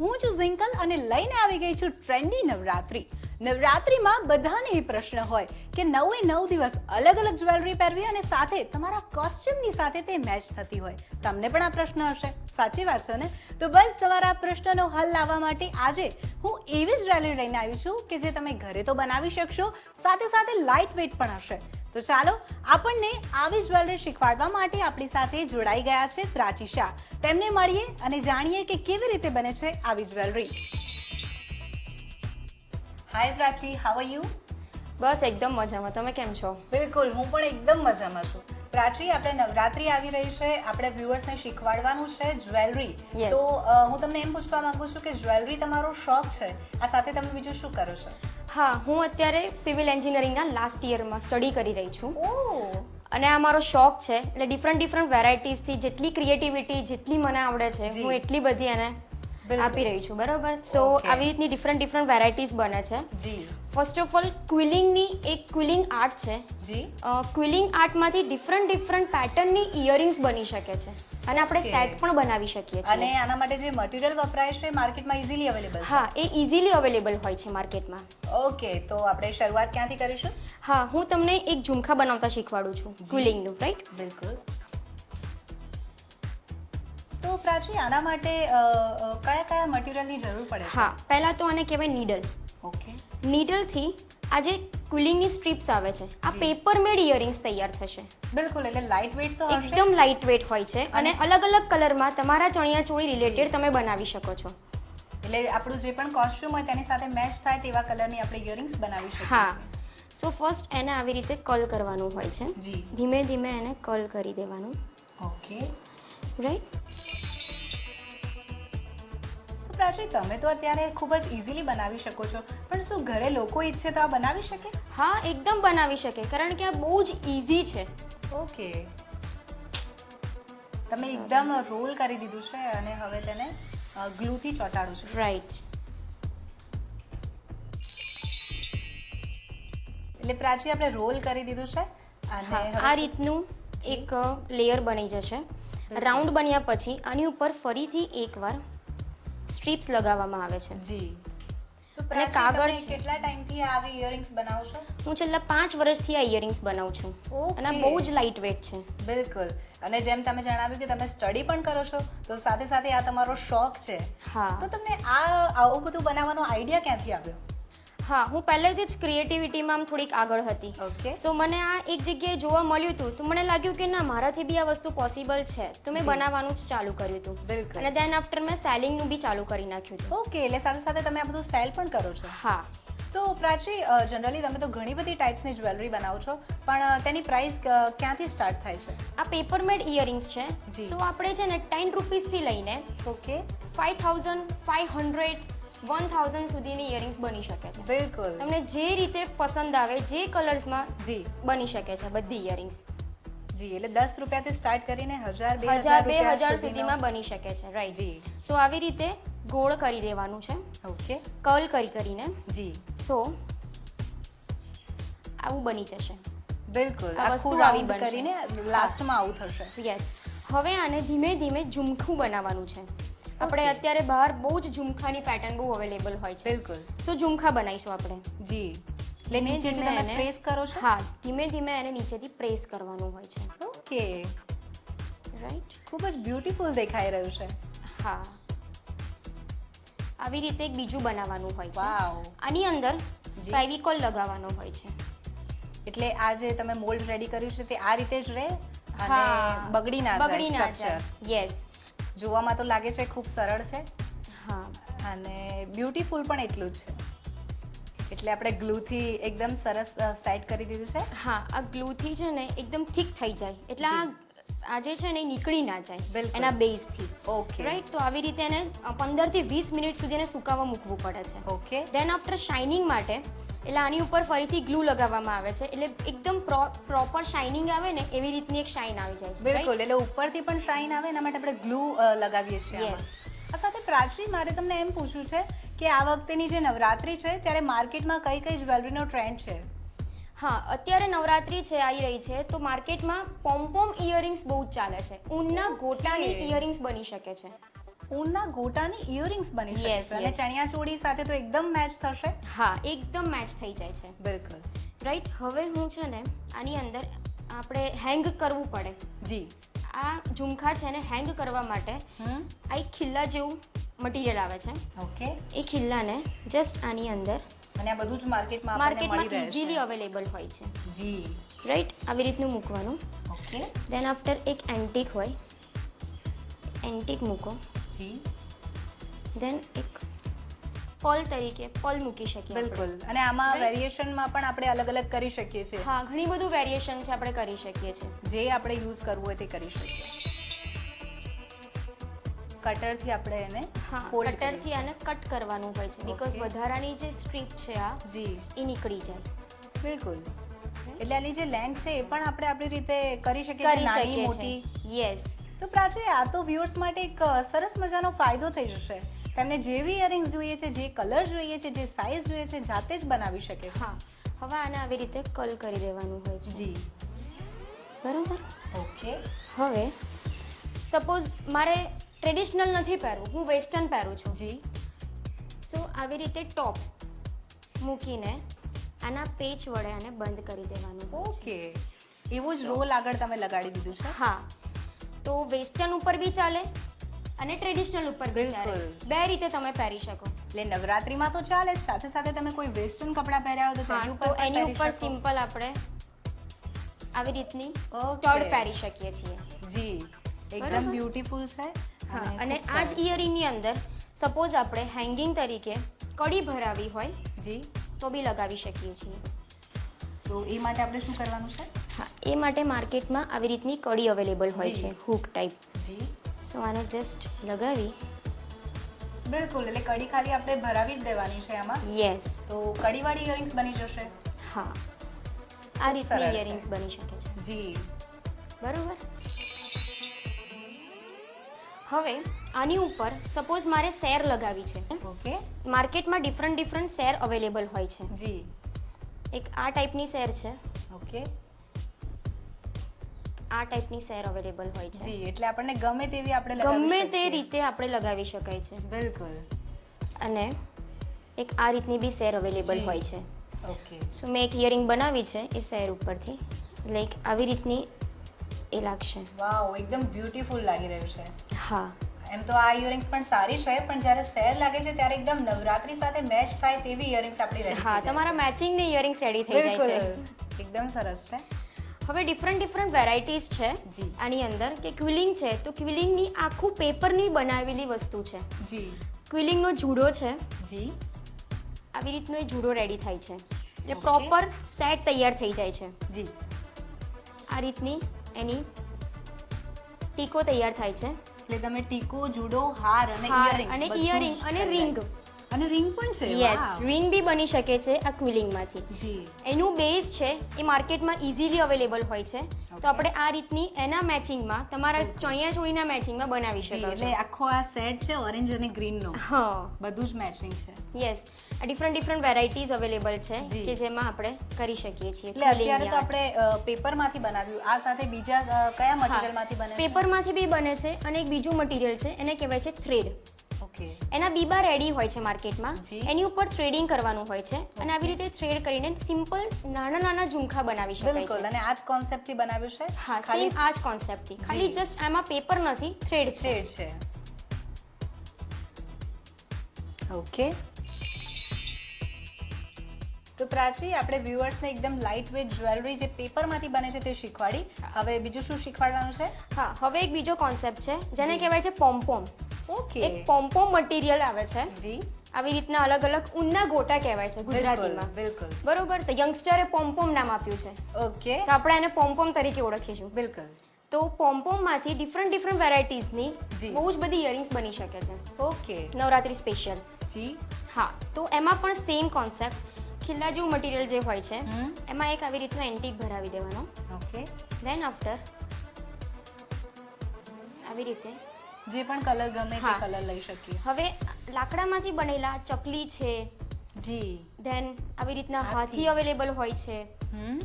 હું છું ઝિંકલ અને લઈને આવી ગઈ છું ટ્રેન્ડી નવરાત્રી. નવરાત્રીમાં બધાને એ પ્રશ્ન હોય કે નવે નવ દિવસ અલગ અલગ જ્વેલરી પહેરવી અને સાથે તમારા કોસ્ચ્યુમની સાથે તે મેચ થતી હોય. તમને પણ આ પ્રશ્ન હશે. સાચી વાત છે ને? તો બસ તમારા આ પ્રશ્નનો હલ લાવવા માટે આજે હું એવી જ જ્વેલરી લઈને આવી છું કે જે તમે ઘરે તો બનાવી શકશો, સાથે સાથે લાઇટ વેઇટ પણ હશે. તો ચાલો, આપણને આવી જ્વેલરી શીખવાડવા માટે આપણી સાથે જોડાઈ ગયા છે પ્રાચી શાહ તેમને મળીએ અને જાણીએ કે કેવી રીતે બને છે આવી jewellery. Hi Prachi how are you બસ એકદમ મજામાં. તમે કેમ છો? બિલકુલ. હું પણ એકદમ મજામાં છું. પ્રાચી આપણે નવરાત્રી આવી રહી છે. આપણે વ્યુઅર્સને શીખવાડવાનું છે જ્વેલરી. તો હું તમને એમ પૂછવા માંગુ છું કે જ્વેલરી તમારો શોખ છે. આ સાથે તમે બીજું શું કરો છો? હા હું અત્યારે સિવિલ એન્જિનિયરિંગના લાસ્ટ યરમાં સ્ટડી કરી રહી છું. ઓ! અને આ મારો શોખ છે. એટલે ડિફરન્ટ ડિફરન્ટ વેરાયટીઝથી જેટલી ક્રિએટિવિટી જેટલી મને આવડે છે. હું એટલી બધી એને. આપી રહી છું બરાબર? સો આવી રીતની ડિફરન્ટ ડિફરન્ટ વેરાયટીઝ બને છે. જી. ફર્સ્ટ ઓફ ઓલ ક્વિલિંગની એક ક્વિલિંગ આર્ટ છે. જી. ક્વિલિંગ આર્ટમાંથી ડિફરન્ટ ડિફરન્ટ પેટર્નની ઇયરિંગ્સ બની શકે છે. અને આપણે સેટ પણ બનાવી શકીએ અને આના માટે જે મટીરીયલ વપરાય છે માર્કેટમાં ઇઝીલી અવેલેબલ હા એ ઇઝીલી અવેલેબલ હોય છે માર્કેટમાં ઓકે તો આપણે શરૂઆત ક્યાંથી કરીશું? હા હું તમને એક ઝુમખા બનાવતા શીખવાડું છું કુલિંગનું રાઈટ બિલકુલ. તો છીએ આના માટે કયા કયા મટીરિયલની જરૂર પડે હા પહેલાં તો આને કહેવાય નીડલ ઓકે. નીડલથી આ જે કુલિંગની સ્ટ્રીપ્સ આવે છે આ. પેપર મેડ ઇયરિંગ્સ તૈયાર થશે. બિલકુલ એટલે લાઇટ વેટ તો એકદમ લાઇટ વેટ હોય છે અને અલગ અલગ કલરમાં તમારા ચણિયા ચોળી રિલેટેડ તમે બનાવી શકો છો. એટલે આપણું જે પણ કોસ્ટ્યુમ હોય તેની સાથે મેચ થાય તેવા કલરની આપણે ઇયરિંગ્સ બનાવી શકીએ હા. સો ફર્સ્ટ એને આવી રીતે કલ કરવાનું હોય છે. ધીમે ધીમે એને કલ કરી દેવાનું. ઓકે. રાઈટ પ્રાચી તમે તો અત્યારે ખૂબ જ ઇઝીલી બનાવી શકો છો. પણ શું ઘરે લોકો ઈચ્છે તો આ બનાવી શકે? હા એકદમ બનાવી શકે. કારણ કે આ બહુ જ ઇઝી છે. ઓકે. તમે એકદમ રોલ કરી દીધું છે અને હવે તેને ગ્લુથી ચોંટાડું છું. રાઈટ એટલે પ્રાચી આપણે રોલ કરી દીધું છે અને આ રીતનું એક લેયર બની જશે. રાઉન્ડ બન્યા પછી આની ઉપર ફરીથી એકવાર સ્ટ્રીપ્સ લગાવવામાં આવે છે. જી. અને કાગળ કેટલા ટાઈમથી આવી ઇયરિંગ્સ બનાવો છો? હું છેલ્લા પાંચ વર્ષથી આ ઇયરિંગ્સ બનાવું છું. અને બહુ જ લાઇટ વેટ છે. બિલકુલ. અને જેમ તમે જણાવ્યું કે તમે સ્ટડી પણ કરો છો તો સાથે સાથે આ તમારો શોખ છે. હા. તો તમને આ આવું બધું બનાવવાનો આઈડિયા ક્યાંથી આવ્યો? હા હું પહેલેથી જ ક્રિએટિવિટીમાં આમ થોડીક આગળ હતી. ઓકે સો મને આ એક જગ્યાએ જોવા મળ્યું હતું. તો મને લાગ્યું કે ના મારાથી બી આ વસ્તુ પોસિબલ છે. તો મેં બનાવવાનું જ ચાલુ કર્યું હતું. બિલકુલ. અને દેન આફ્ટર મેં સેલિંગનું બી ચાલુ કરી નાખ્યું હતું. ઓકે એટલે સાથે સાથે તમે આ બધું સેલ પણ કરો છો. હા. તો પ્રાચી જનરલી તમે તો ઘણી બધી ટાઈપ્સની જ્વેલરી બનાવો છો પણ તેની પ્રાઇસ ક્યાંથી સ્ટાર્ટ થાય છે? આ પેપર મેડ ઇયરિંગ્સ છે સો આપણે છે ને ટેન રૂપીસથી લઈને okay five thousand five hundred one thousand સુધીની ઇયરિંગ્સ બની શકે છે. બિલકુલ. તમને જે રીતે પસંદ આવે જે કલર્સમાં જી. બની શકે છે બધી ઇયરિંગ્સ જી એટલે દસ રૂપિયાથી સ્ટાર્ટ કરીને હજાર બે હજાર બે હજાર સુધીમાં બની શકે છે રાઈટ જી. સો આવી રીતે ગોળ કરી દેવાનું છે. ઓકે. કર્લ કરી કરીને. જી. સો આવું બની જશે. બિલકુલ. આખું વસ્તુ આવી રાઉન્ડ. કરીને લાસ્ટમાં આવું થશે. યસ હવે આને ધીમે ધીમે ઝુમખું બનાવવાનું છે. આપણે અત્યારે બહાર બહુ જ ઝુમખાની પેટર્ન બહુ અવેલેબલ હોય છે. બિલકુલ. સો ઝુમખા બનાવીશું આપણે. જી. એટલે નીચેથી તમે પ્રેસ કરો છો? હા ધીમે ધીમે એને નીચેથી પ્રેસ કરવાનું હોય છે. ઓકે રાઈટ ખૂબ જ બ્યુટીફુલ દેખાઈ રહ્યું છે. હા. આવી રીતે એક બીજું બનાવવાનું હોય છે. આની અંદર ફેવિકોલ લગાવવાનો હોય છે. એટલે આ જે તમે મોલ્ડ રેડી કર્યું છે તે આ રીતે જ રહે? અને બગડી ના જાય બગડી ના જાય. યસ જોવામાં તો લાગે છે ખૂબ સરળ છે. હા. અને બ્યુટીફુલ પણ એટલું જ છે. એટલે આપણે ગ્લુથી એકદમ સરસ સેટ કરી દીધું છે. હા આ ગ્લુથી છે ને એકદમ ઠીક થઈ જાય. એટલે આ આ જે છે ને નીકળી ના જાય. એના બેઝથી. ઓકે. રાઈટ તો આવી રીતે એને પંદરથી વીસ મિનિટ સુધી એને સુકાવા મૂકવું પડે છે. ઓકે. દેન આફ્ટર શાઇનિંગ માટે એટલે આની ઉપર ફરીથી ગ્લુ લગાવવામાં આવે છે. એટલે એકદમ પ્રોપર શાઇનિંગ આવે ને એવી રીતની એક શાઇન આવી જાય છે. બિલકુલ. એટલે ઉપરથી પણ શાઇન આવે એના માટે આપણે ગ્લુ લગાવીએ છીએ યસ આ સાથે પ્રાચી મારે તમને એમ પૂછવું છે કે આ વખતેની જે નવરાત્રી છે ત્યારે માર્કેટમાં કઈ કઈ જ્વેલરીનો ટ્રેન્ડ છે? હા અત્યારે નવરાત્રી છે આવી રહી છે તો માર્કેટમાં પોમ્પોમ ઇયરિંગ્સ બહુ જ ચાલે છે. ઊનના ગોટાની. ઇયરિંગ્સ બની શકે છે. ઊનના ગોટાની ઇયરિંગ્સ બની શકે છે અને. ચણિયા ચોળી સાથે તો એકદમ મેચ થશે. હા એકદમ મેચ થઈ જાય છે. બિલકુલ. રાઈટ હવે હું છે ને આની અંદર આપણે હેંગ કરવું પડે. જી. આ ઝુમખા છે ને હેંગ કરવા માટે આ એક ખિલ્લા જેવું મટીરિયલ આવે છે. ઓકે. એ ખિલ્લાને જસ્ટ આની અંદર અને આ બધું જ માર્કેટમાં માર્કેટમાં મળી રહે ઇઝીલી અવેલેબલ હોય છે. જી. રાઈટ આવી રીતનું મૂકવાનું. ઓકે. દેન આફ્ટર એક એન્ટિક હોય. એન્ટિક મૂકો. જી. દેન એક પલ તરીકે પલ મૂકી શકીએ બિલકુલ. અને આમાં. વેરિએશનમાં પણ આપણે અલગ અલગ કરી શકીએ છીએ. હા ઘણી બધું વેરિએશન છે આપણે કરી શકીએ છીએ. જે આપણે યુઝ કરવું હોય તે કરી શકીએ. કટરથી આપણે એને હા કટરથી આને કટ કરવાનું હોય છે બીકોઝ વધારાની જે સ્ટ્રીપ છે આ જી. એ નીકળી જાય. બિલકુલ. એટલે આની જે લેન્થ છે એ પણ આપણે આપણી રીતે કરી શકીએ છીએ નાની મોટી. યસ તો પ્રાચુ આ તો વ્યુઅર્સ માટે એક સરસ મજાનો ફાયદો થઈ જશે. તેમને જેવી ઇયરિંગ્સ જોઈએ છે જે કલર જોઈએ છે જે સાઇઝ જોઈએ છે જાતે જ બનાવી શકે છે. હા. હવે આને આવી રીતે કલ કરી દેવાનું હોય છે. જી. બરોબર? ઓકે હવે સપોઝ મારે ટ્રેડિશનલ નથી પહેરવું હું વેસ્ટર્ન પહેરું છું. જી. સો આવી રીતે ટોપ મૂકીને આના પેચ વડે આને બંધ કરી દેવાનું. ઓકે. એવો જ રોલ આગળ તમે લગાડી દીધું છે? હા. તો વેસ્ટર્ન ઉપર બી ચાલે અને ટ્રેડિશનલ ઉપર બી ચાલે. બે રીતે તમે પહેરી શકો. એટલે નવરાત્રીમાં તો ચાલે જ સાથે સાથે તમે કોઈ વેસ્ટર્ન કપડાં પહેર્યા હોય તો તેની ઉપર એની ઉપર સિમ્પલ આપણે આવી રીતની સ્ટડ પહેરી શકીએ છીએ. જી. એકદમ બ્યુટીફુલ છે અને આ જ ઇયરિંગની અંદર સપોઝ આપણે હેંગિંગ તરીકે કડી ભરાવી હોય જી. તો બી લગાવી શકીએ છીએ. તો એ માટે આપણે શું કરવાનું છે? હા એ માટે માર્કેટમાં આવી રીતની કડી અવેલેબલ હોય છે હુક ટાઈપ જી. સો આને જસ્ટ લગાવી. બિલકુલ એટલે કડી ખાલી આપણે ભરાવી જ દેવાની છે આમાં. યસ તો કડીવાળી ઇયરિંગ્સ બની જશે. હા. આ રીતની ઇયરિંગ્સ બની શકે છે. જી. બરોબર? હવે આની ઉપર સપોઝ મારે શેર લગાવી છે. ઓકે. માર્કેટમાં ડિફરન્ટ ડિફરન્ટ શેર અવેલેબલ હોય છે. જી. એક આ ટાઈપની શેર છે. ઓકે. આ ટાઈપની શેર અવેલેબલ હોય છે. જી એટલે આપણને ગમે તેવી આપણે ગમે તે રીતે આપણે લગાવી શકાય છે. બિલકુલ. અને એક આ રીતની બી શેર અવેલેબલ હોય છે. ઓકે. સો મેં એક ઇયરિંગ બનાવી છે એ શેર ઉપરથી. લાઈક આવી રીતની એ લાગશે. વાવ એકદમ બ્યુટીફુલ લાગી રહ્યું છે. હા. એમ તો આ ઇયરિંગ્સ પણ સારી છે પણ જ્યારે સેર લાગે છે ત્યારે એકદમ નવરાત્રી સાથે મેચ થાય તેવી ઇયરિંગ્સ આપણી રેડી હા તમારા મેચિંગની ઇયરિંગ્સ રેડી થઈ જાય છે. એકદમ સરસ છે. હવે ડિફરન્ટ ડિફરન્ટ વેરાયટીઝ છે. જી. આની અંદર કે ક્વિલિંગ છે તો ક્વિલિંગની આખું પેપરની બનાવેલી વસ્તુ છે. જી. ક્વિલિંગનો જુડો છે. જી. આવી રીતનો એ જુડો રેડી થાય છે. એટલે પ્રોપર સેટ તૈયાર થઈ જાય છે. જી. આ રીતની એની ટીકો તૈયાર થાય છે એટલે તમે ટીકો જુડો હાર અને ઇયરિંગ અને ઇયરિંગ અને. નાખ્યું. અને રિંગ પણ છે યસ રિંગ બી બની શકે છે આ ક્વિલિંગમાંથી જી. એનું બેઝ છે એ માર્કેટમાં ઇઝીલી અવેલેબલ હોય છે. તો આપણે આ રીતની એના મેચિંગમાં તમારા ચણિયા ચોળીના મેચિંગમાં બનાવી શકો છો. એટલે આખો આ સેટ છે ઓરેન્જ અને ગ્રીનનો હા. બધું જ મેચિંગ છે. યસ આ ડિફરન્ટ ડિફરન્ટ વેરાયટીઝ અવેલેબલ છે કે જેમાં આપણે કરી શકીએ છીએ એટલે અત્યારે તો આપણે પેપરમાંથી બનાવ્યું. આ સાથે બીજા કયા મટીરીયલમાંથી બને પેપરમાંથી બી બને છે અને એક બીજું મટીરીયલ છે એને કહેવાય છે થ્રેડ એના બીબા રેડી હોય છે માર્કેટમાં. એની ઉપર થ્રેડિંગ કરવાનું હોય છે. અને આવી રીતે થ્રેડ કરીને સિમ્પલ નાના નાના ઝુમખા બનાવી શકાય છે. અને આ જ કોન્સેપ્ટથી બનાવ્યું છે? હા ખાલી આ જ કોન્સેપ્ટથી ખાલી જસ્ટ આમાં પેપર નથી થ્રેડ થ્રેડ છે. ઓકે. તો પ્રાચી આપણે વ્યુઅર્સને એકદમ લાઇટ વેટ જ્વેલરી જે પેપરમાંથી બને છે તે શીખવાડી. હવે બીજું શું શીખવાડવાનું છે? હા હવે એક બીજો કોન્સેપ્ટ છે જેને કહેવાય છે પોમ્પોમ ઓકે. એક પોમ્પો મટીરિયલ આવે છે. જી. આવી રીતના અલગ અલગ ઊનના ગોટા કહેવાય છે ગુજરાતીમાં. બિલકુલ બરોબર તો યંગસ્ટરે પોમ્પોમ નામ આપ્યું છે. ઓકે. તો આપણે એને પોમ્પોમ તરીકે ઓળખીશું. બિલકુલ. તો પોમ્પોમમાંથી ડિફરન્ટ ડિફરન્ટ વેરાયટીઝની. બહુ જ બધી ઇયરિંગ્સ બની શકે છે. ઓકે. નવરાત્રી સ્પેશિયલ જી. હા તો એમાં પણ સેમ કોન્સેપ્ટ ખિલ્લા જેવું મટીરિયલ જે હોય છે એમાં એક આવી રીતનો એન્ટિક ભરાવી દેવાનો. ઓકે. દેન આફ્ટર આવી રીતે જે પણ કલર ગમે તે હા. કલર લઈ શકીએ. હવે લાકડામાંથી બનેલા ચકલી છે જી. ધેન આવી રીતના હાથી. હાથી અવેલેબલ હોય છે હમ.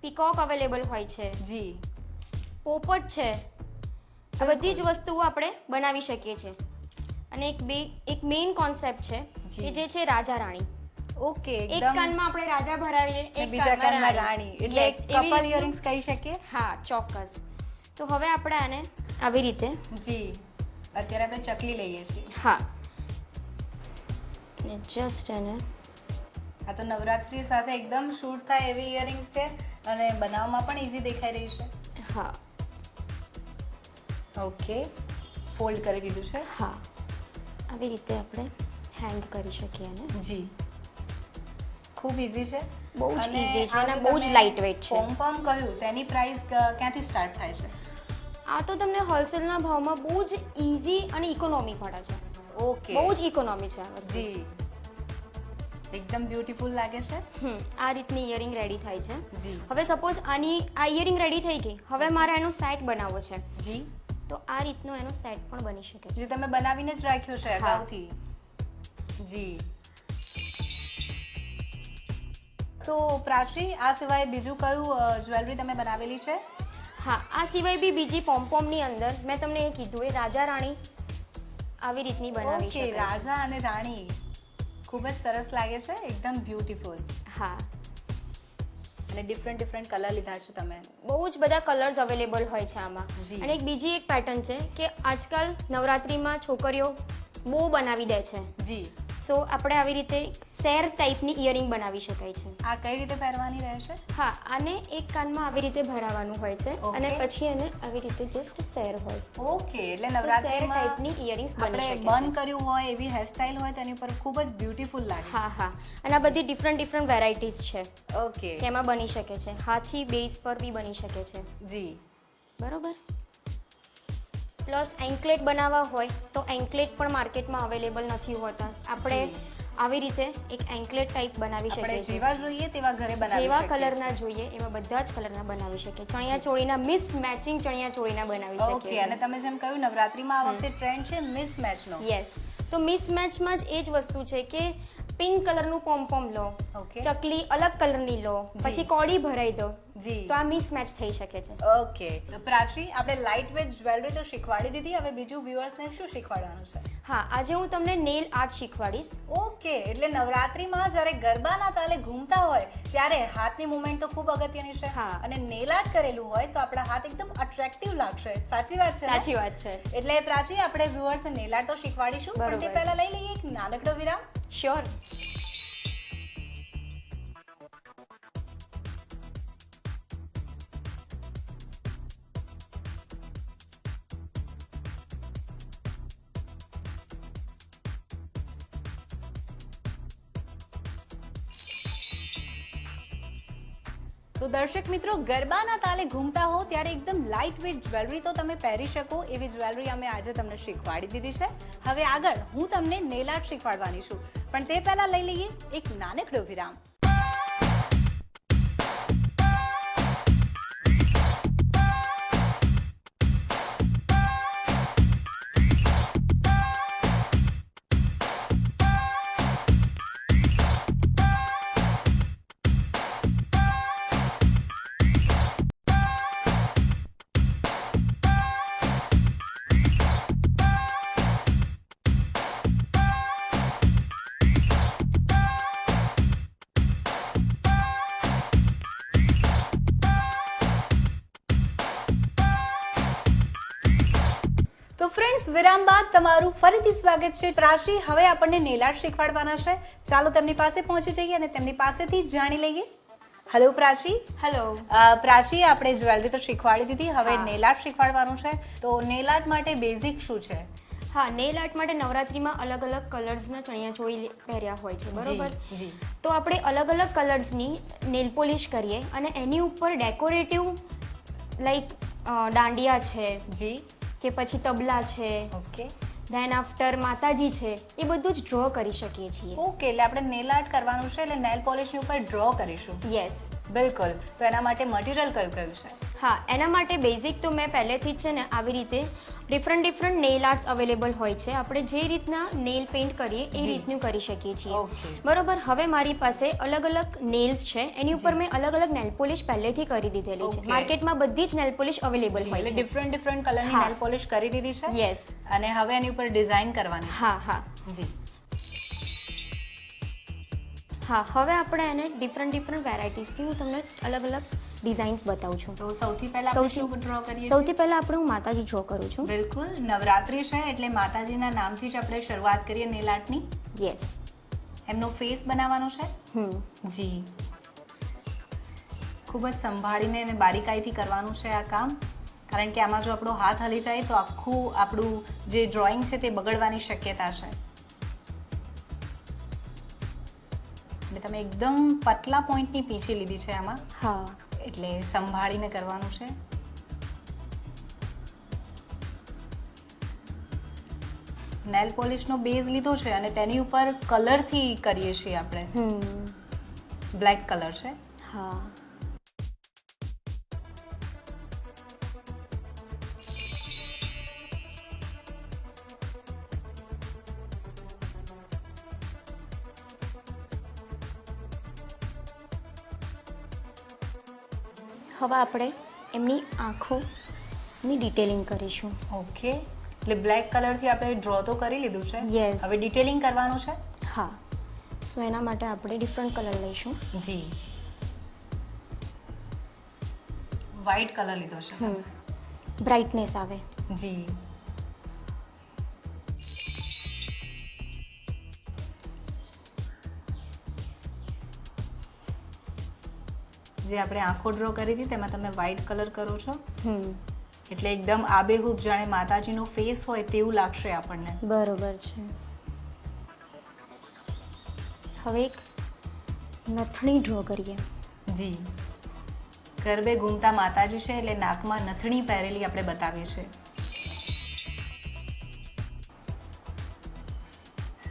પીકોક અવેલેબલ હોય છે જી. પોપટ છે આ બધી જ વસ્તુઓ આપણે બનાવી શકીએ છીએ. અને એક બે એક મેઇન કોન્સેપ્ટ છે જી. કે જે છે રાજા રાણી. ઓકે એક એકદમ કાનમાં આપણે રાજા ભરાવીએ ને એક બીજા કાનમાં રાણી. એટલે Yes, એવી કપલ રીતનું- ઇયરિંગ્સ કહી શકીએ? હા ચોક્કસ. તો હવે આપણે આને આવી રીતે? જી. અત્યારે આપણે ચકલી લઈએ છીએ. હા. ને જસ્ટ એને આ તો નવરાત્રી સાથે એકદમ શૂટ થાય એવી ઇયરિંગ્સ છે અને બનાવવામાં પણ ઈઝી દેખાઈ રહી છે. હા. ઓકે ફોલ્ડ કરી દીધું છે. હા. આવી રીતે આપણે હેંગ કરી શકીએ એને. જી. ખૂબ ઈઝી છે. બહુ જ અને છે અને બહુ જ લાઇટ વેઇટ છે. પોમ-પોમ કહ્યું તેની પ્રાઇસ ક્યાંથી સ્ટાર્ટ થાય છે? આ તો તમને હોલસેલના ભાવમાં બહુ જ ઇઝી અને ઇકોનોમી પડે છે. ઓકે. બહુ જ ઇકોનોમી છે જી. એકદમ બ્યુટીફુલ લાગે છે. હમ આ રીતની ઇયરિંગ રેડી થાય છે. જી. હવે સપોઝ આની આ ઇયરિંગ રેડી થઈ ગઈ. હવે મારે એનો સેટ બનાવવો છે. જી. તો આ રીતનો એનો સેટ પણ બની શકે છે. જે તમે બનાવીને જ રાખ્યો છે. અગાઉથી. જી. તો પ્રાચી આ સિવાય બીજું કયું જ્વેલરી તમે બનાવેલી છે? હા આ સિવાય બી બીજી પોમ્પોમની અંદર મેં તમને એ કીધું એ રાજા રાણી આવી રીતની બનાવી છે. રાજા અને રાણી ખૂબ જ સરસ લાગે છે એકદમ બ્યુટીફુલ હા. અને ડિફરન્ટ ડિફરન્ટ કલર લીધા છે તમે. બહુ જ બધા કલર્સ અવેલેબલ હોય છે આમાં. અને એક બીજી એક પેટર્ન છે કે આજકાલ નવરાત્રિમાં છોકરીઓ બહુ બનાવી દે છે. જી. સો આપણે આવી રીતે સેર ટાઈપની ઇયરિંગ બનાવી શકાય છે. આ કઈ રીતે પહેરવાની રહેશે? હા આને એક કાનમાં આવી રીતે ભરાવાનું હોય છે અને પછી એને આવી રીતે જસ્ટ સેર હોય. ઓકે એટલે નવરાત્રી સેર ટાઈપની ઇયરિંગ્સ બની શકે બંધ કર્યું હોય એવી હેરસ્ટાઇલ હોય તેની ઉપર ખૂબ જ બ્યુટીફુલ લાગે. હા હા. અને આ બધી ડિફરન્ટ ડિફરન્ટ વેરાયટીઝ છે. ઓકે. તેમાં બની શકે છે. હાથી બેઝ પર બી બની શકે છે. જી. બરોબર? પ્લસ એન્કલેટ બનાવવા હોય તો એન્કલેટ પણ માર્કેટમાં અવેલેબલ નથી હોતા. આપણે આવી રીતે એક એન્કલેટ ટાઈપ બનાવી શકીએ જેવા જોઈએ તેવા ઘરે બનાવી જેવા કલરના જોઈએ એવા બધા જ કલરના બનાવી શકીએ. ચણિયા ચોળીના મિસ મેચિંગ ચણિયા ચોળીના બનાવી શકીએ ઓકે અને તમે જેમ કહ્યું નવરાત્રીમાં આ વખતે ટ્રેન્ડ છે મિસ મેચનો યસ તો મિસ મેચમાં જ એ જ વસ્તુ છે કે પિંક કલરનું પોમ્પોમ લો ઓકે ચકલી અલગ કલરની લો પછી કોડી ભરાઈ દો જી. તો આ મિસમેચ થઈ શકે છે. ઓકે તો પ્રાચી આપણે લાઇટ વેટ જ્વેલરી તો શીખવાડી દીધી હવે બીજું વ્યુઅર્સને શું શીખવાડવાનું છે? હા આજે હું તમને નેલ આર્ટ શીખવાડીશ. ઓકે એટલે નવરાત્રીમાં જ્યારે ગરબાના તાલે ઘૂમતા હોય ત્યારે હાથની મુવમેન્ટ તો ખૂબ અગત્યની છે. હા. અને નેલ આર્ટ કરેલું હોય તો આપણા હાથ એકદમ અટ્રેક્ટિવ લાગશે. સાચી વાત છે સાચી વાત છે. એટલે પ્રાચી આપણે વ્યુઅર્સને નેલ આર્ટ તો શીખવાડીશું. પણ તે પહેલા લઈ લઈએ એક નાનકડો વિરામ. શ્યોર તો દર્શક મિત્રો, ગરબાના તાલે ઘૂમતા હો ત્યારે એકદમ લાઇટ વેટ જ્વેલરી તો તમે પહેરી શકો. એવી જ્વેલરી અમે આજે તમને શીખવાડી દીધી છે. હવે આગળ હું તમને નેલ આર્ટ શીખવાડવાની છું. પણ તે પહેલા લઈ લઈએ એક નાનકડો વિરામ. વિરામ બાદ તમારું ફરીથી સ્વાગત છે પ્રાશી. હવે આપણને નેલ શીખવાડવાના છે. ચાલો તેમની પાસે પહોંચી જઈએ અને તેમની પાસેથી જ જાણી લઈએ. હેલો પ્રાચી હેલો પ્રાચી આપણે જ્વેલરી તો શીખવાડી દીધી. હવે. નેલ આર્ટ શીખવાડવાનું છે. તો નેલ આર્ટ માટે બેઝિક શું છે? હા નેલ આર્ટ માટે નવરાત્રીમાં અલગ અલગ કલર્સના ચણિયા ચોળી પહેર્યા હોય છે. બરોબર? તો આપણે અલગ અલગ કલર્સની નેલ પોલિશ કરીએ અને એની ઉપર ડેકોરેટિવ લાઈક દાંડિયા છે. જી. કે પછી તબલા છે ઓકે. ધેન આફ્ટર માતાજી છે એ બધું જ ડ્રો કરી શકીએ છીએ. ઓકે એટલે આપણે નેલ આર્ટ કરવાનું છે એટલે નેલ પોલિશની ઉપર ડ્રો કરીશું. યસ બિલકુલ. તો એના માટે મટીરિયલ કયું કયું છે? હા એના માટે બેઝિક તો મેં પહેલેથી જ છે ને આવી રીતે different different nail arts available હોય છે. આપણે જે રીતના નેલ પેઇન્ટ કરીએ એ રીતનું કરી શકીએ છીએ. બરોબર? હવે મારી પાસે અલગ અલગ નેલ્સ છે. એની ઉપર મેં અલગ અલગ નેલ પોલિશ પહેલેથી કરી દીધેલી છે. માર્કેટમાં બધી જ નેલ પોલિશ અવેલેબલ હોય છે. ડિફરન્ટ ડિફરન્ટ કલરની. નેલ પોલિશ કરી દીધી છે? યસ અને હવે એની ઉપર ઉપર ડિઝાઇન કરવાની હા હા. જી. હા હવે આપણે એને ડિફરન્ટ ડિફરન્ટ વેરાયટીઝથી હું તમને અલગ અલગ ડિઝાઇન્સ બતાવું છું. તો સૌથી પહેલા સૌથી- ડ્રો કરીએ સૌથી પહેલાં આપણે હું માતાજી ડ્રો કરું છું. બિલકુલ નવરાત્રી છે એટલે માતાજીના નામથી જ આપણે શરૂઆત કરીએ નેલ આર્ટની યસ એમનો ફેસ બનાવવાનો છે? હમ. જી. ખૂબ જ સંભાળીને અને બારીકાઈથી કરવાનું છે આ કામ. કારણ કે આમાં જો આપણો હાથ હલી જાય તો આખું આપણું જે ડ્રોઈંગ છે તે બગડવાની શક્યતા છે. એટલે તમે એકદમ પતલા પોઈન્ટની પીછી લીધી છે આમાં. હા. એટલે સંભાળીને કરવાનું છે. નેલ પોલિશનો બેઝ લીધો છે અને તેની ઉપર કલરથી કરીએ છીએ આપણે. હમ. બ્લેક કલર છે. હા. હવે આપણે એમની આંખોની ડિટેલિંગ કરીશું. ઓકે એટલે બ્લેક કલરથી આપણે ડ્રો તો કરી લીધું છે. યસ હવે ડિટેલિંગ કરવાનું છે? હા. સો એના માટે આપણે ડિફરન્ટ કલર લઈશું. જી. વ્હાઈટ કલર લીધો છે. બ્રાઇટનેસ આવે. જી. જે આપણે આંખો ડ્રો કરી હતી તેમાં તમે વ્હાઈટ કલર કરો છો. એટલે એકદમ આબેહૂબ જાણે માતાજીનો ફેસ હોય તેવું લાગશે આપણને. બરોબર છે. હવે એક નથણી ડ્રો કરીએ. જી. ગરબે ઘૂમતા માતાજી છે એટલે નાકમાં નથણી પહેરેલી આપણે બતાવીએ છીએ.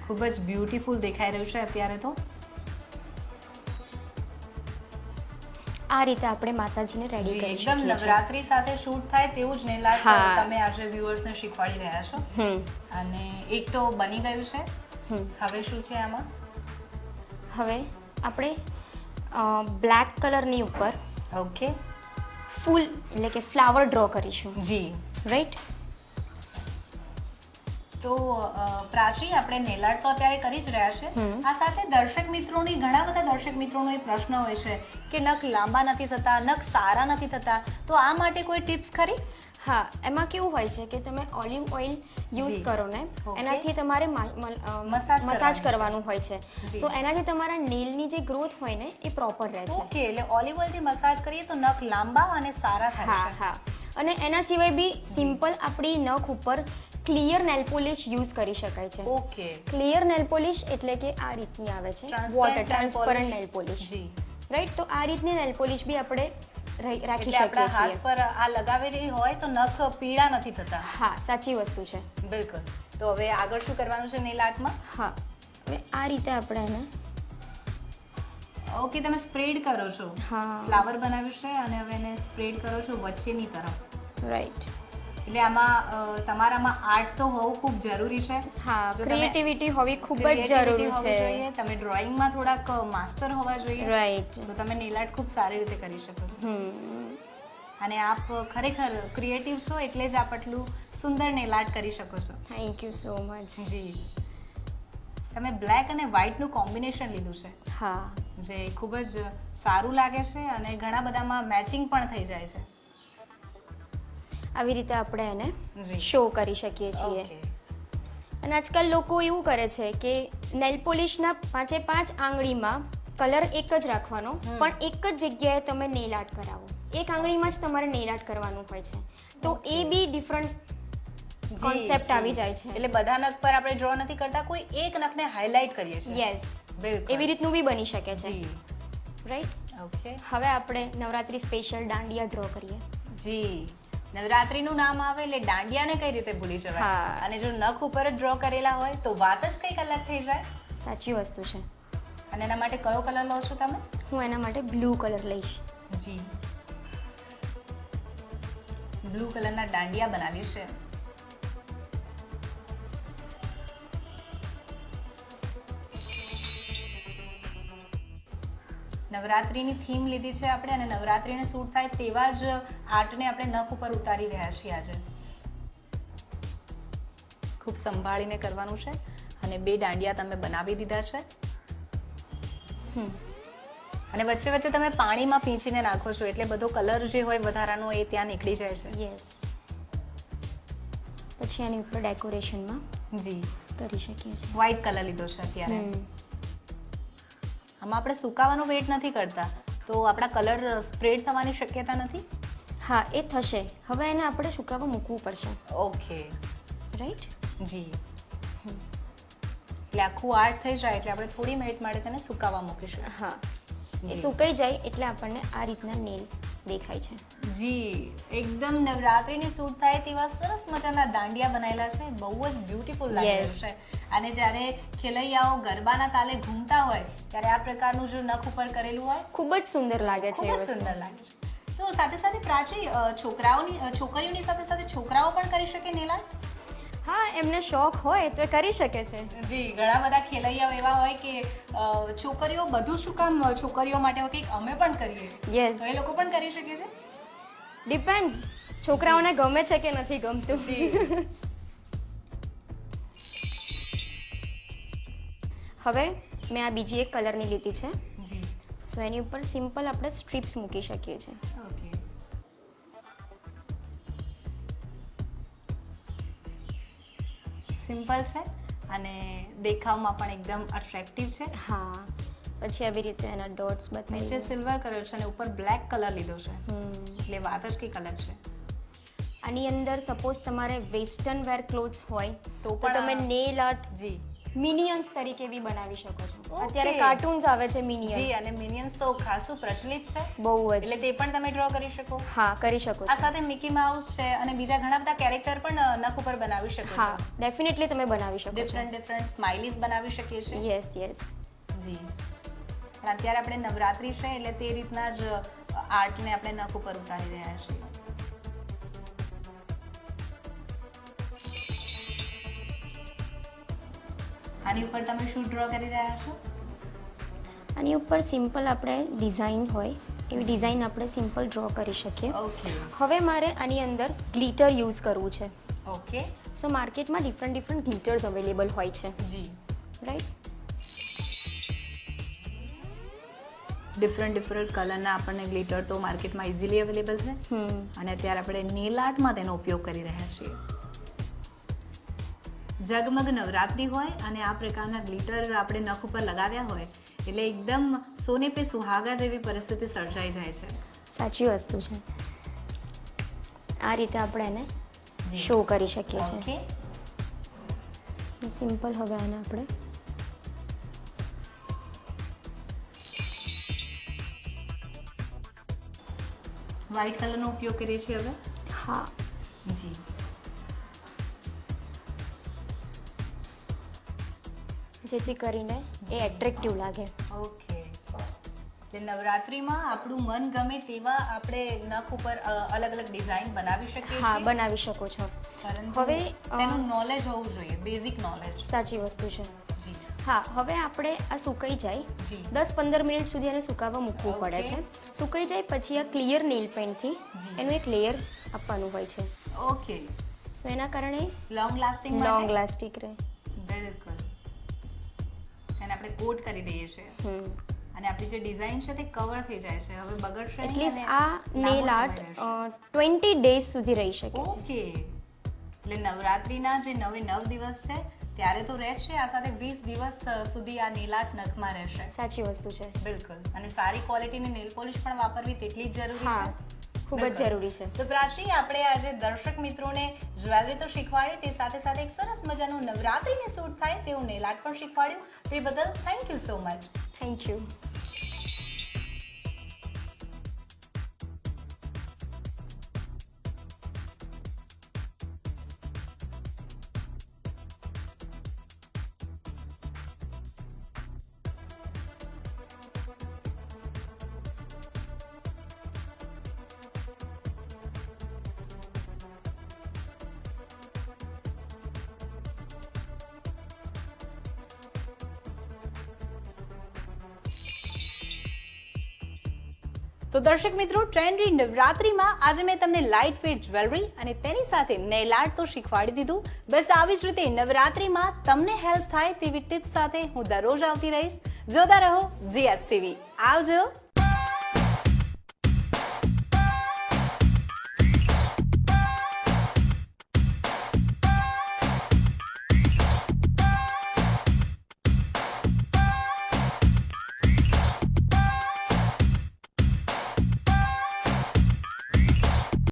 ખૂબ જ બ્યુટીફુલ દેખાઈ રહ્યું છે અત્યારે તો. આ રીતે આપણે માતાજીને રેડી કરી એકદમ નવરાત્રી સાથે શૂટ થાય તેવું જ નેલ તમે આજે વ્યુઅર્સને શીખવાડી રહ્યા છો. હમ. અને એક તો બની ગયું છે. હવે શું છે આમાં? હવે આપણે બ્લેક કલરની ઉપર ઓકે ફૂલ એટલે કે ફ્લાવર ડ્રો કરીશું. જી. રાઈટ તો પ્રાચી આપણે નેલ આર્ટ તો અત્યારે કરી જ રહ્યા છે. આ સાથે દર્શક મિત્રોની ઘણા બધા દર્શક મિત્રોનો એ પ્રશ્ન હોય છે કે નખ લાંબા નથી થતા નખ સારા નથી થતા. તો આ માટે કોઈ ટિપ્સ ખરી? હા એમાં કેવું હોય છે કે તમે ઓલિવ ઓઇલ યુઝ કરો ને એનાથી તમારે મસાજ. કરવાનું હોય છે. સો એનાથી તમારા નેલની જે ગ્રોથ હોય ને એ પ્રોપર રહે છે. ઓકે એટલે ઓલિવ ઓઇલથી મસાજ કરીએ તો નખ લાંબા અને સારા થાય હા હા. અને એના સિવાય બી સિમ્પલ આપણી નખ ઉપર ક્લિયર નેલ પોલિશ યુઝ કરી શકાય છે. ઓકે. ક્લિયર નેલ પોલિશ એટલે કે આ રીતની આવે છે. Water transparent nail polish. Right તો આ રીતની નેલ પોલિશ બી આપણે રાખી શકીએ હાથ છીએ. પર આ લગાવેલી હોય તો નખ પીળા નથી થતા. હા સાચી વસ્તુ છે. બિલકુલ. તો હવે આગળ શું કરવાનું છે નેલ આર્ટમાં? હા. હવે આ રીતે આપણે એને ઓકે તમે સ્પ્રેડ કરો છો. હા. ફ્લાવર બનાવ્યું છે અને હવે એને સ્પ્રેડ કરો છો વચ્ચેની તરફ. રાઈટ એટલે આમાં તમારામાં આર્ટ તો હોવું ખૂબ જરૂરી છે. હા ક્રિએટિવિટી હોવી ખૂબ જ જરૂરી છે. તમે ડ્રોઈંગમાં થોડાક માસ્ટર હોવા જોઈએ રાઈટ તો તમે નેલ આર્ટ ખૂબ સારી રીતે કરી શકો છો. અને આપ ખરેખર ક્રિએટિવ છો એટલે જ આપ આટલું સુંદર નેલ આર્ટ કરી શકો છો. થેન્ક યુ સો મચ જી. તમે બ્લેક અને વ્હાઇટનું કોમ્બિનેશન લીધું છે. હા. જે ખૂબ જ સારું લાગે છે અને ઘણા બધામાં મેચિંગ પણ થઈ જાય છે. આવી રીતે આપણે એને શો કરી શકીએ છીએ. અને આજકાલ લોકો એવું કરે છે કે નેલ પોલિશના પાંચે પાંચ આંગળીમાં કલર એક જ રાખવાનો પણ એક જ જગ્યાએ તમે નેલ આર્ટ કરાવો. એક આંગળીમાં જ તમારે નેલ આર્ટ કરવાનું હોય છે. તો એ બી ડિફરન્ટ જી. આવી જાય છે. એટલે બધા નખ પર આપણે ડ્રો નથી કરતા કોઈ એક નખને હાઇલાઇટ કરીએ છીએ. યસ બિલકુલ. એવી રીતનું બી બની શકે છે. જી. રાઈટ ઓકે હવે આપણે નવરાત્રી સ્પેશિયલ દાંડિયા ડ્રો કરીએ. જી. નવરાત્રીનું નામ આવે એટલે દાંડિયાને કઈ રીતે ભૂલી જવાય? અને જો નખ ઉપર જ ડ્રો કરેલા હોય તો વાત જ કઈ અલગ થઈ જાય. સાચી વસ્તુ છે. અને એના માટે કયો કલર લો છો તમે? હું એના માટે બ્લુ કલર લઈશ. જી. બ્લુ કલરના દાંડિયા બનાવીશ છે નવરાત્રીની થીમ લીધી છે આપણે અને નવરાત્રિને સૂટ થાય તેવા જ આર્ટને આપણે નખ ઉપર ઉતારી રહ્યા છીએ આજે. ખૂબ સંભાળીને કરવાનું છે અને બે દાંડિયા તમે બનાવી દીધા છે. હમ. અને વચ્ચે વચ્ચે તમે પાણીમાં પીંચીને નાખો છો એટલે બધો કલર જે હોય વધારાનો એ ત્યાં નીકળી જાય છે. યસ પછી આની ઉપર ડેકોરેશનમાં જી. કરી શકીએ છીએ. વ્હાઇટ કલર લીધો છે અત્યારે. આમાં આપણે સુકાવાનો વેટ નથી કરતા. તો આપણા કલર સ્પ્રેડ થવાની શક્યતા નથી? હા એ થશે. હવે એને આપણે સુકાવા મૂકવું પડશે. ઓકે. રાઈટ જી. એટલે આખું આર્ટ થઈ જાય એટલે આપણે થોડી મિનિટ માટે તેને સુકાવા મૂકીશું. હા. એ સુકાઈ જાય એટલે આપણને આ રીતના નેલ દેખાય છે. જી એકદમ નવરાત્રિની સૂટ થાય તેવા સરસ મજાના દાંડિયા બનાવેલા છે. બહુ જ બ્યુટીફુલ લાગે છે. અને જ્યારે ખેલૈયાઓ ગરબાના તાલે ઘૂમતા હોય ત્યારે આ પ્રકારનું જો નખ ઉપર કરેલું હોય ખૂબ જ સુંદર લાગે છે ખૂબ. સુંદર લાગે છે. તો સાથે સાથે પ્રાચી છોકરાઓની છોકરીઓની સાથે સાથે છોકરાઓ પણ કરી શકે નેલા હા એમને શોખ હોય તો એ કરી શકે છે. જી ઘણા બધા ખેલૈયાઓ એવા હોય કે અ, છોકરીઓ બધું શું કામ છોકરીઓ માટે હોય કંઈક અમે પણ કરીએ? યસ તો એ લોકો પણ કરી શકે છે? ડિપેન્ડ્સ છોકરાઓને ગમે છે કે નથી ગમતું. હવે મેં આ બીજી એક કલરની લીધી છે. જી. સો એની ઉપર સિમ્પલ આપણે સ્ટ્રીપ્સ મૂકી શકીએ છીએ. ઓકે સિમ્પલ છે અને દેખાવમાં પણ એકદમ અટ્રેક્ટિવ છે હા પછી આવી રીતે એના ડોટ્સ નીચે સિલ્વર કલર છે અને ઉપર બ્લેક કલર લીધો છે હમ. એટલે વાત જ કંઈક અલગ છે આની અંદર સપોઝ તમારે વેસ્ટર્ન વેર ક્લોથ્સ હોય તો પણ તમે નેલ આર્ટ જી મિનિયન્સ તરીકે બી બનાવી શકો. અત્યારે કાર્ટૂન્સ આવે છે મિનિયન જી અને મિનિયન્સ તો ખાસું પ્રચલિત છે. બહુ એટલે તે પણ તમે ડ્રો કરી શકો. હા કરી શકો આ સાથે મિકી માઉસ છે અને બીજા ઘણા બધા કેરેક્ટર પણ નખ ઉપર બનાવી શકો હા ડેફિનેટલી તમે બનાવી શકો ડિફરન્ટ ડિફરન્ટ સ્માઇલીઝ બનાવી શકીએ છીએ. યસ યસ જી. પણ અત્યારે આપણે નવરાત્રી છે એટલે તે રીતના જ આર્ટને આપણે નખ ઉપર ઉતારી રહ્યા છીએ. આની ઉપર તમે શું ડ્રો કરી રહ્યા છો? આની ઉપર સિમ્પલ આપણે ડિઝાઇન હોય એવી ડિઝાઇન આપણે સિમ્પલ ડ્રો કરી શકીએ. ઓકે હવે મારે આની અંદર ગ્લિટર યુઝ કરવું છે. ઓકે સો માર્કેટમાં ડિફરન્ટ ડિફરન્ટ ગ્લિટર્સ અવેલેબલ હોય છે. જી. રાઈટ ડિફરન્ટ ડિફરન્ટ કલરના આપણને ગ્લિટર તો માર્કેટમાં ઇઝીલી અવેલેબલ છે. અને અત્યારે આપણે નેલ આર્ટમાં તેનો ઉપયોગ કરી રહ્યા છીએ. ઝગમગ નવરાત્રિ હોય અને આ પ્રકારના ગ્લિટર આપણે નખ ઉપર લગાવ્યા હોય એટલે એકદમ સોને પે સુહાગા જેવી પરિસ્થિતિ સર્જાઈ જાય છે. સાચી વસ્તુ છે. આ રીતે આપણે એને શો કરી શકીએ છીએ. સિમ્પલ હવે આને આપણે વ્હાઇટ કલરનો ઉપયોગ કરીએ છીએ હવે? હા. જેથી કરીને એ એટ્રેક્ટિવ લાગે. ઓકે. એટલે નવરાત્રિમાં આપણું મન ગમે તેવા આપણે નખ ઉપર અલગ અલગ ડિઝાઇન બનાવી શકીએ હા બનાવી શકો છો. હવે, તેનું નોલેજ હોવું જોઈએ બેઝિક નોલેજ સાચી વસ્તુ છે. જી. હા હવે આપણે આ સુકાઈ જાય. દસ પંદર મિનિટ સુધી એને સુકાવા મૂકવું પડે છે. સુકાઈ જાય પછી આ ક્લિયર નેલ પેન્ટથી એનું એક લેયર આપવાનું હોય છે. ઓકે. સો એના કારણે લોંગ લાસ્ટિંગ લોંગ લાસ્ટિંગ રહે. કોટ કરી દઈએ છીએ. અને આપણી જે ડિઝાઇન છે તે કવર થઈ જાય છે. હવે બગડશે એટલીસ્ટ આ નેલ આર્ટ. ટ્વેન્ટી ડેઝ સુધી રહી શકે છે. ઓકે એટલે નવરાત્રીના જે નવે નવ દિવસ છે ત્યારે તો રહેશે આ સાથે વીસ દિવસ સુધી આ નેલ આર્ટ નખમાં રહેશે. સાચી વસ્તુ છે. બિલકુલ. અને સારી ક્વોલિટીની નેલ પોલિશ પણ વાપરવી તેટલી જ જરૂરી છે. ખૂબ જ જરૂરી છે. તો પ્રાચી આપણે આજે દર્શક મિત્રોને જ્વેલરી તો શીખવાડી તે સાથે સાથે એક સરસ મજાનું નવરાત્રીની સૂટ થાય તેવું નેલ આર્ટ પણ શીખવાડ્યું. તે બદલ thank you so much thank you તો દર્શક મિત્રો ટ્રેન્ડી નવરાત્રિમાં આજે મેં તમને લાઇટ વેટ જ્વેલરી અને તેની સાથે નેલ આર્ટ તો શીખવાડી દીધું. બસ આવી જ રીતે નવરાત્રિમાં તમને હેલ્પ થાય તેવી ટિપ્સ સાથે હું દરરોજ આવતી રહીશ. જોતા રહો જીએસટીવી આવજો.